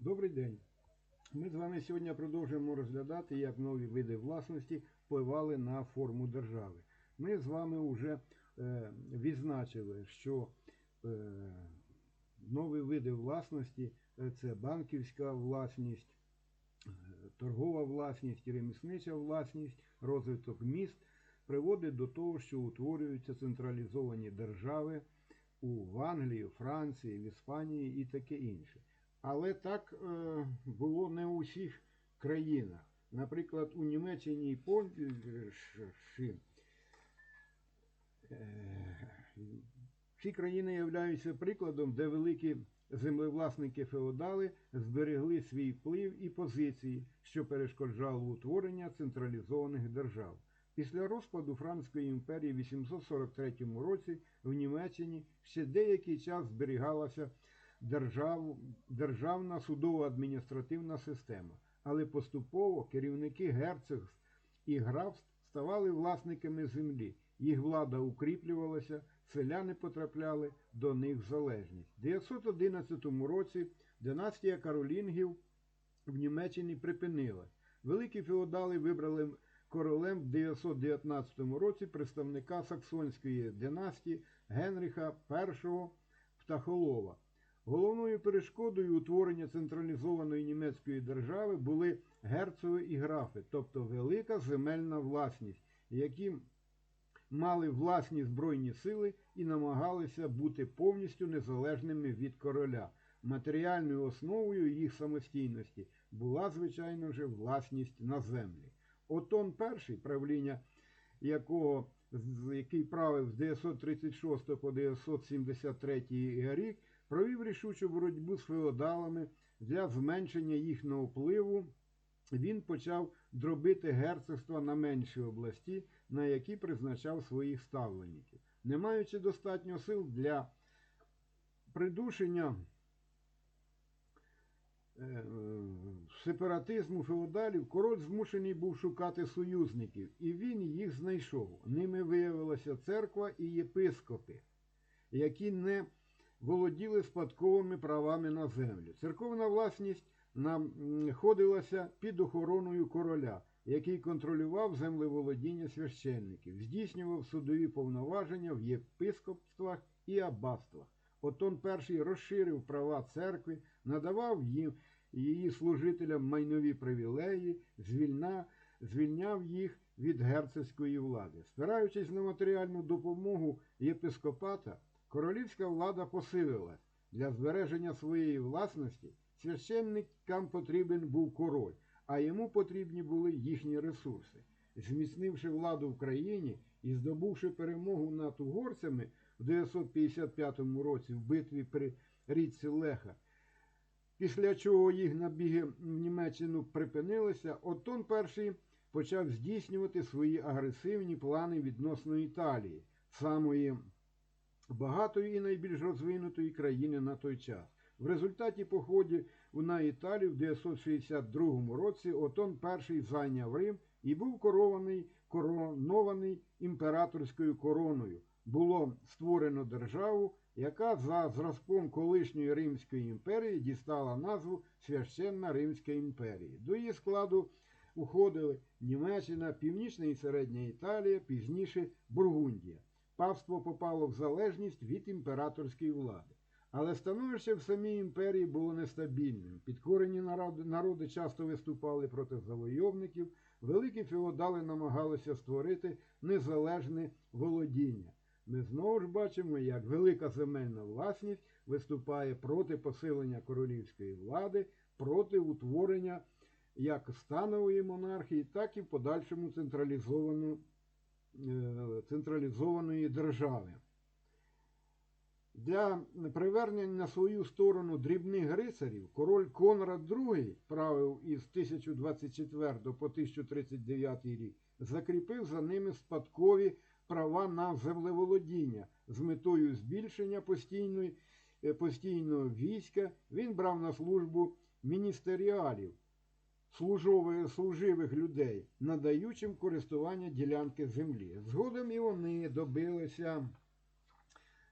Добрий день. Ми з вами сьогодні продовжуємо розглядати, як нові види власності впливали на форму держави. Ми з вами вже е, відзначили, що е, нові види власності е, це банківська власність, е, торгова власність, реміснича власність, розвиток міст приводить до того, що утворюються централізовані держави у в Англії, Франції, в Іспанії і таке інше. Але так е, було не у всіх країнах. Наприклад, у Німеччині і Польщі е, ці країни являються прикладом, де великі землевласники феодали зберегли свій вплив і позиції, що перешкоджало утворення централізованих держав. Після розпаду Франської імперії в 843 році в Німеччині ще деякий час зберігалася державна судово-адміністративна система, але поступово керівники герцогств і графств ставали власниками землі. Їх влада укріплювалася, селяни потрапляли до них в залежність. У 911 році династія Каролінгів в Німеччині припинилась. Великі феодали вибрали королем в 919 році представника саксонської династії Генріха І Птахолова. Головною перешкодою утворення централізованої німецької держави були герцоги і графи, тобто велика земельна власність, які мали власні збройні сили і намагалися бути повністю незалежними від короля. Матеріальною основою їх самостійності була, звичайно ж, власність на землі. Отон І, правління якого, який правив з 936 по 973 рік, провів рішучу боротьбу з феодалами для зменшення їхнього впливу. Він почав дробити герцогства на менші області, на які призначав своїх ставленників. Не маючи достатньо сил для придушення е, сепаратизму феодалів, король змушений був шукати союзників, і він їх знайшов. Ними виявилася церква і єпископи, які не володіли спадковими правами на землю. Церковна власність знаходилася під охороною короля, який контролював землеволодіння священників, здійснював судові повноваження в єпископствах і аббатствах. Отон І розширив права церкви, надавав їм її служителям майнові привілеї, звільна, звільняв їх від герцогської влади. Спираючись на матеріальну допомогу єпископата, королівська влада посилилась. Для збереження своєї власності священникам потрібен був король, а йому потрібні були їхні ресурси. Зміцнивши владу в країні і здобувши перемогу над угорцями в 955 році в битві при річці Леха, після чого їх набіги в Німеччину припинилися, Отон І почав здійснювати свої агресивні плани відносно Італії, самої багатої і найбільш розвинутої країни на той час. В результаті походів на Італію в 962 році Отон І зайняв Рим і був корований, коронований імператорською короною. Було створено державу, яка за зразком колишньої Римської імперії дістала назву Священна Римська імперія. До її складу уходили Німеччина, Північна і Середня Італія, пізніше Бургундія. Павство попало в залежність від імператорської влади. Але становище в самій імперії було нестабільним. Підкорені народи, часто виступали проти завойовників, великі феодали намагалися створити незалежне володіння. Ми знову ж бачимо, як велика земельна власність виступає проти посилення королівської влади, проти утворення як станової монархії, так і в подальшому централізованої, централізованої держави. Для привернення на свою сторону дрібних рицарів король Конрад II правив із 1024 по 1039 рік, закріпив за ними спадкові права на землеволодіння з метою збільшення постійної, е, постійного війська. Він брав на службу міністеріалів, служивих людей, надаючим користування ділянки землі. Згодом і вони добилися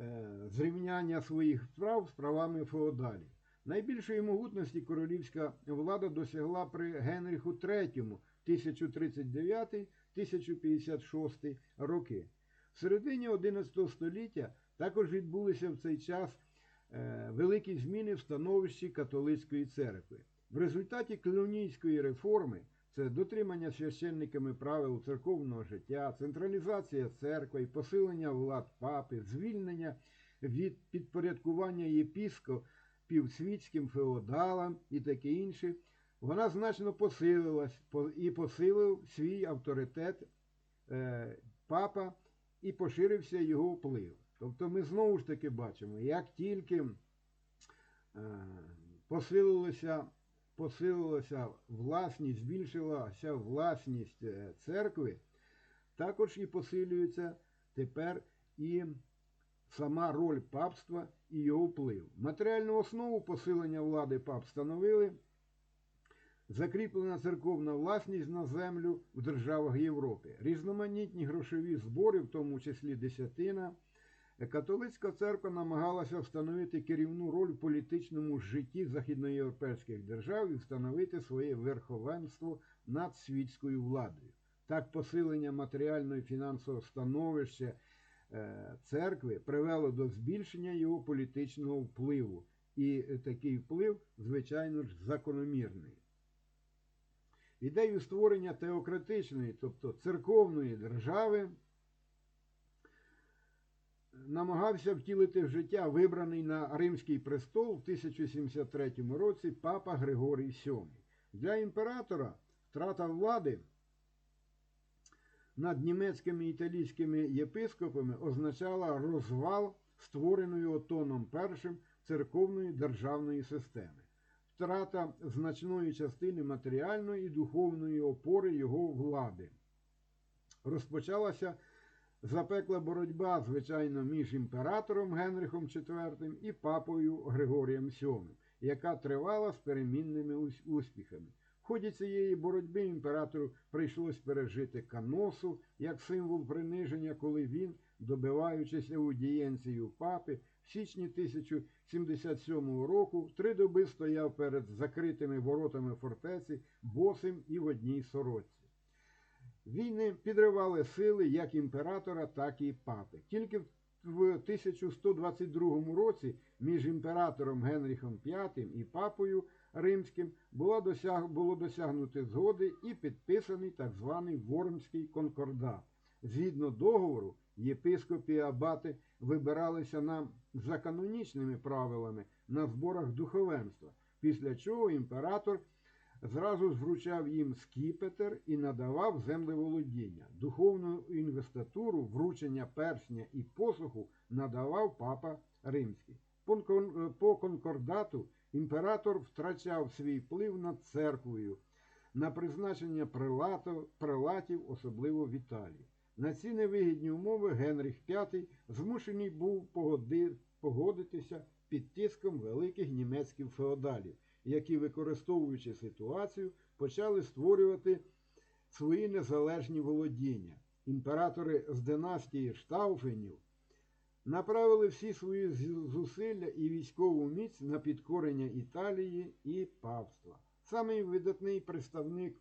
е, зрівняння своїх прав з правами феодалів. Найбільшої могутності королівська влада досягла при Генріху III 1039-1056 роки. В середині XI століття також відбулися в цей час е, великі зміни в становищі католицької церкви. В результаті Клеонійської реформи це дотримання священниками правил церковного життя, централізація церкви посилення влад папи, звільнення від підпорядкування єпіскопів світським феодалам і таке інше, вона значно посилилась і посилив свій авторитет е, папа і поширився його вплив. Тобто ми знову ж таки бачимо, як тільки е, посилилося, посилилася власність, збільшилася власність е, церкви, також і посилюється тепер і сама роль папства і його вплив. Матеріальну основу посилення влади пап становили закріплена церковна власність на землю в державах Європи, різноманітні грошові збори, в тому числі десятина. Католицька церква намагалася встановити керівну роль в політичному житті західноєвропейських держав і встановити своє верховенство над світською владою. Так, посилення матеріального і фінансового становища е, церкви привело до збільшення його політичного впливу. І е, такий вплив, звичайно ж, закономірний. Ідею створення теократичної, тобто церковної держави, намагався втілити в життя вибраний на Римський престол в 1073 році папа Григорій VII. Для імператора втрата влади над німецькими і італійськими єпископами означала розвал створеної Отоном І церковної державної системи, втрата значної частини матеріальної і духовної опори його влади. Розпочалася запекла боротьба, звичайно, між імператором Генрихом IV і папою Григорієм VII, яка тривала з перемінними успіхами. В ході цієї боротьби імператору прийшлось пережити каносу як символ приниження, коли він, добиваючись аудієнції у папи, в січні 1077 року три доби стояв перед закритими воротами фортеці босим і в одній сорочці. Війни підривали сили як імператора, так і папи. Тільки в 1122 році між імператором Генріхом V і папою Римським було, досяг... було досягнуто згоди і підписаний так званий Вормський конкордат. Згідно договору, єпископи і абати вибиралися на... за канонічними правилами на зборах духовенства, після чого імператор зразу ж вручав їм скіпетр і надавав землеволодіння. Духовну інвестатуру, вручення персня і посуху надавав папа Римський. По конкордату імператор втрачав свій вплив над церквою на призначення прилатів, особливо в Італії. На ці невигідні умови Генріх V змушений був погодитися під тиском великих німецьких феодалів, які, використовуючи ситуацію, почали створювати свої незалежні володіння. Імператори з династії Штауфенів направили всі свої зусилля і військову міць на підкорення Італії і папства. Самий видатний представник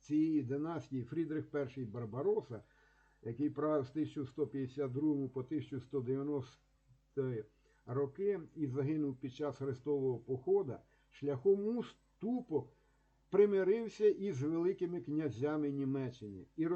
цієї династії Фрідрих І Барбароса, який правив з 1152 по 1190 роки і загинув під час Хрестового похода, шляхом уступу примирився із великими князями Німеччини і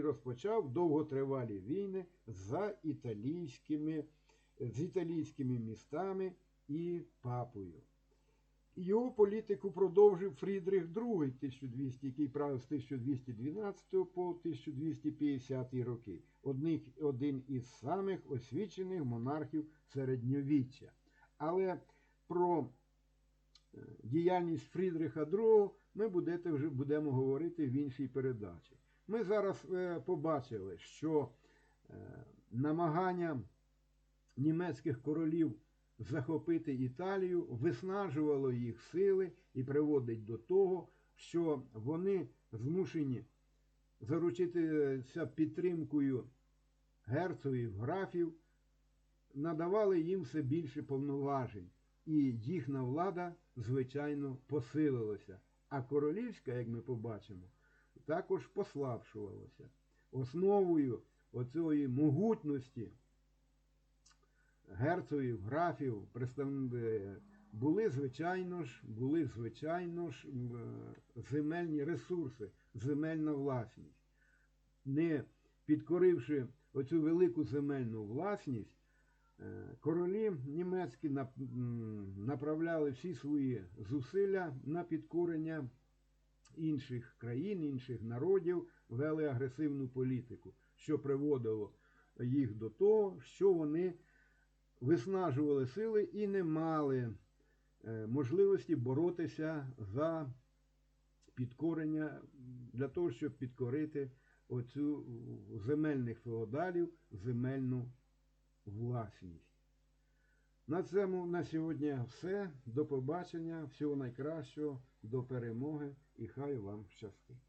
розпочав довготривалі війни за італійськими, з італійськими містами і папою. Його політику продовжив Фрідрих II, 1200, який правив з 1212 по 1250 роки. Одних, один із самих освічених монархів середньовіччя. Але про діяльність Фрідриха II ми будете вже будемо говорити в іншій передачі. Ми зараз е, побачили, що е, намагання німецьких королів захопити Італію виснажувало їх сили і приводить до того, що вони змушені заручитися підтримкою герцогів, графів, надавали їм все більше повноважень. і їхня влада, звичайно, посилилася. А королівська, як ми побачимо, також послабшувалася. Основою оцієї могутності герцогів, графів, були, звичайно ж, були, звичайно ж, е, земельні ресурси, земельна власність. Не підкоривши оцю велику земельну власність, е, королі німецькі направляли всі свої зусилля на підкорення інших країн, інших народів, вели агресивну політику, що приводило їх до того, що вони виснажували сили і не мали е, можливості боротися за підкорення для того, щоб підкорити оцю земельних феодалів земельну власність. На цьому на сьогодні все. До побачення, всього найкращого, до перемоги і хай вам щастить.